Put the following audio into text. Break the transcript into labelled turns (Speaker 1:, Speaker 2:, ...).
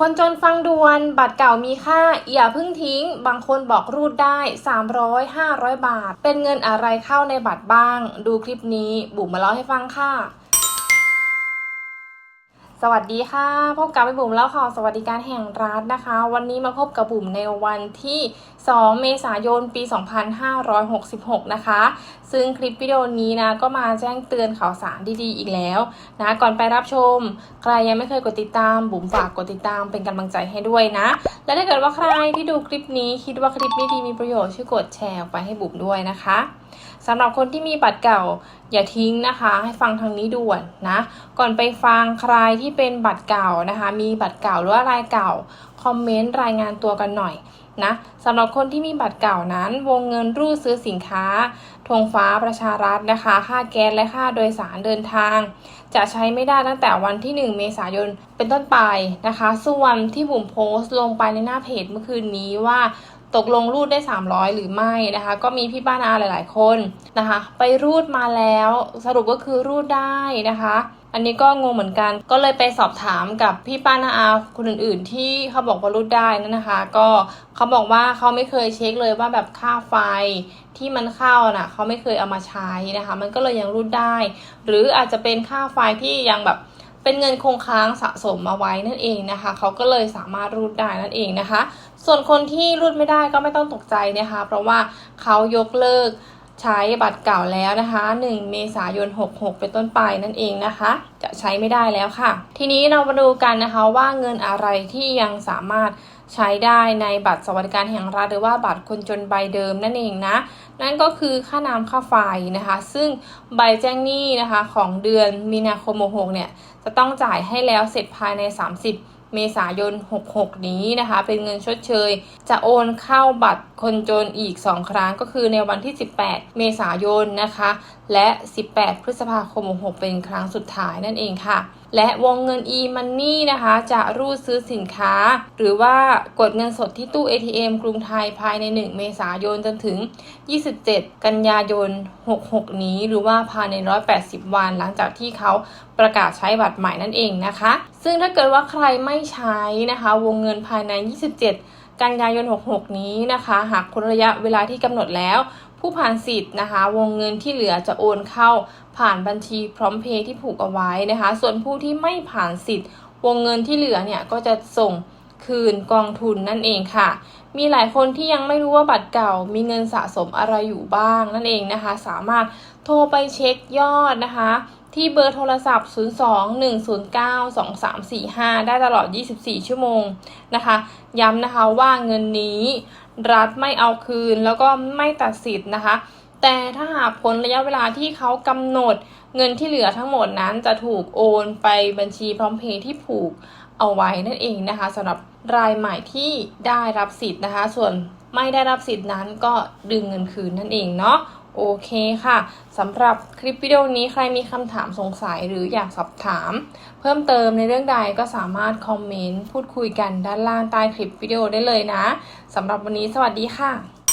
Speaker 1: คนจนฟังด่วนบัตรเก่ามีค่า อย่าเพิ่งทิ้ง บางคนบอกรูดได้ 300 500 บาท เป็นเงินอะไรเข้าในบัตรบ้าง ดูคลิปนี้บุ๋มมาเล่าให้ฟังค่ะ สวัสดีค่ะ พบกับพี่บุ๋มแล้วค่ะสวัสดิการแห่งรัฐนะคะ วันนี้มาพบกับบุ๋มในวันที่ 2 เมษายน ปี 2566 นะคะ ซึ่งคลิปวิดีโอนี้นะ ก็มาแจ้งเตือนข่าวสารดีๆ อีกแล้วนะ ก่อนไปรับชม ใครยังไม่เคยกดติดตาม บุ๋มฝากกดติดตามเป็นกำลังใจให้ด้วยนะ และถ้าเกิดว่าใครที่ดูคลิปนี้คิดว่าคลิปนี้ดีมีประโยชน์ช่วยกดแชร์ออกไปให้บุ๋มด้วยนะคะ สำหรับคนที่มีบัตรเก่าอย่าทิ้งนะคะ ให้ฟังทางนี้ด่วนนะ ก่อนไปฟังใครที่เป็นบัตรเก่านะคะ มีบัตรเก่าหรือว่ารายเก่าคอมเมนต์รายงานตัวกันหน่อยนะสำหรับคนที่มีบัตรเก่านั้น วงเงินรูดซื้อสินค้าธงฟ้าประชารัฐนะคะ ค่าแก๊สและค่าโดยสารเดินทาง จะใช้ไม่ได้ตั้งแต่วันที่ 1 เมษายนเป็นต้นไปนะคะ ส่วนที่บุ๋มโพสต์ลงไปในหน้าเพจเมื่อคืนนี้ว่า ตกลงรูดได้ 300 หรือไม่นะคะ ก็มีพี่ป้านาหลาย ๆ คนนะคะ ไปรูดมาแล้วสรุปก็คือรูดได้นะคะ อันนี้ก็งงเหมือนกัน ก็เลยไปสอบถามกับพี่ป้านาอาคนอื่น ๆ ที่เขาบอกว่ารูดได้นั่นนะคะ ก็เขาบอกว่าเขาไม่เคยเช็คเลยว่าแบบค่าไฟที่มันเข้าน่ะเขาไม่เคยเอามาใช้นะคะ มันก็เลยยังรูดได้ หรืออาจจะเป็นค่าไฟที่ยังแบบเป็นเงินคงค้างสะสมมาไว้นั่นเองนะคะ เขาก็เลยสามารถรูดได้นั่นเองนะคะ ส่วนคนที่รูดไม่ได้ก็ไม่ต้องตกใจนะคะ เพราะว่าเขายกเลิกใช้บัตรเก่าแล้วนะคะ 1 เมษายน 66 เป็นต้นไปนั่นเองนะคะ จะใช้ไม่ได้แล้วค่ะ ทีนี้เรามาดูกันนะคะว่าเงินอะไรที่ยังสามารถใช้ได้ในบัตรสวัสดิการแห่งรัฐหรือว่าบัตรคนจนใบเดิมนั่นเองนะ นั่นก็คือค่าน้ำค่าไฟนะคะ ซึ่งใบแจ้งหนี้นะคะของเดือนมีนาคม 66 เนี่ยจะต้องจ่ายให้แล้วเสร็จภายใน 30 เมษายน 66 นี้นะคะ เป็นเงินชดเชย จะโอนเข้าบัตรคนจนอีก 2 ครั้งก็คือในวันที่ 18 เมษายนนะคะ และ 18 พฤษภาคม 66 เป็นครั้งสุดท้ายนั่นเองค่ะ และวงเงิน e-money นะคะ จะรูดซื้อสินค้า หรือว่ากดเงินสดที่ตู้ ATM กรุงไทยภายใน 1 เมษายนจนถึง 27 กันยายน 66 นี้ หรือว่าภายใน 180 วัน หลังจากที่เขาประกาศใช้บัตรใหม่นั่นเองนะคะ ซึ่งถ้าเกิดว่าใครไม่ใช้นะคะ วงเงินภายใน 27 กันยายน 66 นี้นะคะ หากพ้นระยะเวลาที่กำหนดแล้ว ผู้ผ่านสิทธิ์นะคะ วงเงินที่เหลือจะโอนเข้าผ่านบัญชีพร้อมเพย์ที่ผูกเอาไว้นะคะ ส่วนผู้ที่ไม่ผ่านสิทธิ์ วงเงินที่เหลือเนี่ยก็จะส่งคืนกองทุนนั่นเองค่ะ มีหลายคนที่ยังไม่รู้ว่าบัตรเก่า มีเงินสะสมอะไรอยู่บ้างนั่นเองนะคะ สามารถโทรไปเช็คยอดนะคะ ที่เบอร์โทรศัพท์ 02-109-2345 ได้ตลอด 24 ชั่วโมงนะคะ ย้ำนะคะว่าเงินนี้รัฐไม่เอาคืนแล้วก็ไม่ตัดสิทธิ์นะคะ แต่ถ้าหากพ้นระยะเวลาที่เขากำหนดเงินที่เหลือทั้งหมดนั้นจะถูกโอนไปบัญชีพร้อมเพย์ที่ผูกเอาไว้นั่นเองนะคะสำหรับรายใหม่ที่ได้รับสิทธิ์นะคะ ส่วนไม่ได้รับสิทธิ์นั้นก็ดึงเงินคืนนั่นเองเนาะ โอเคค่ะ สำหรับคลิปวิดีโอนี้ใครมีคำถามสงสัยหรืออยากสอบถาม เพิ่มเติมในเรื่องใดก็สามารถคอมเมนต์พูดคุยกันด้านล่างใต้คลิปวิดีโอได้เลยนะ สำหรับวันนี้สวัสดีค่ะ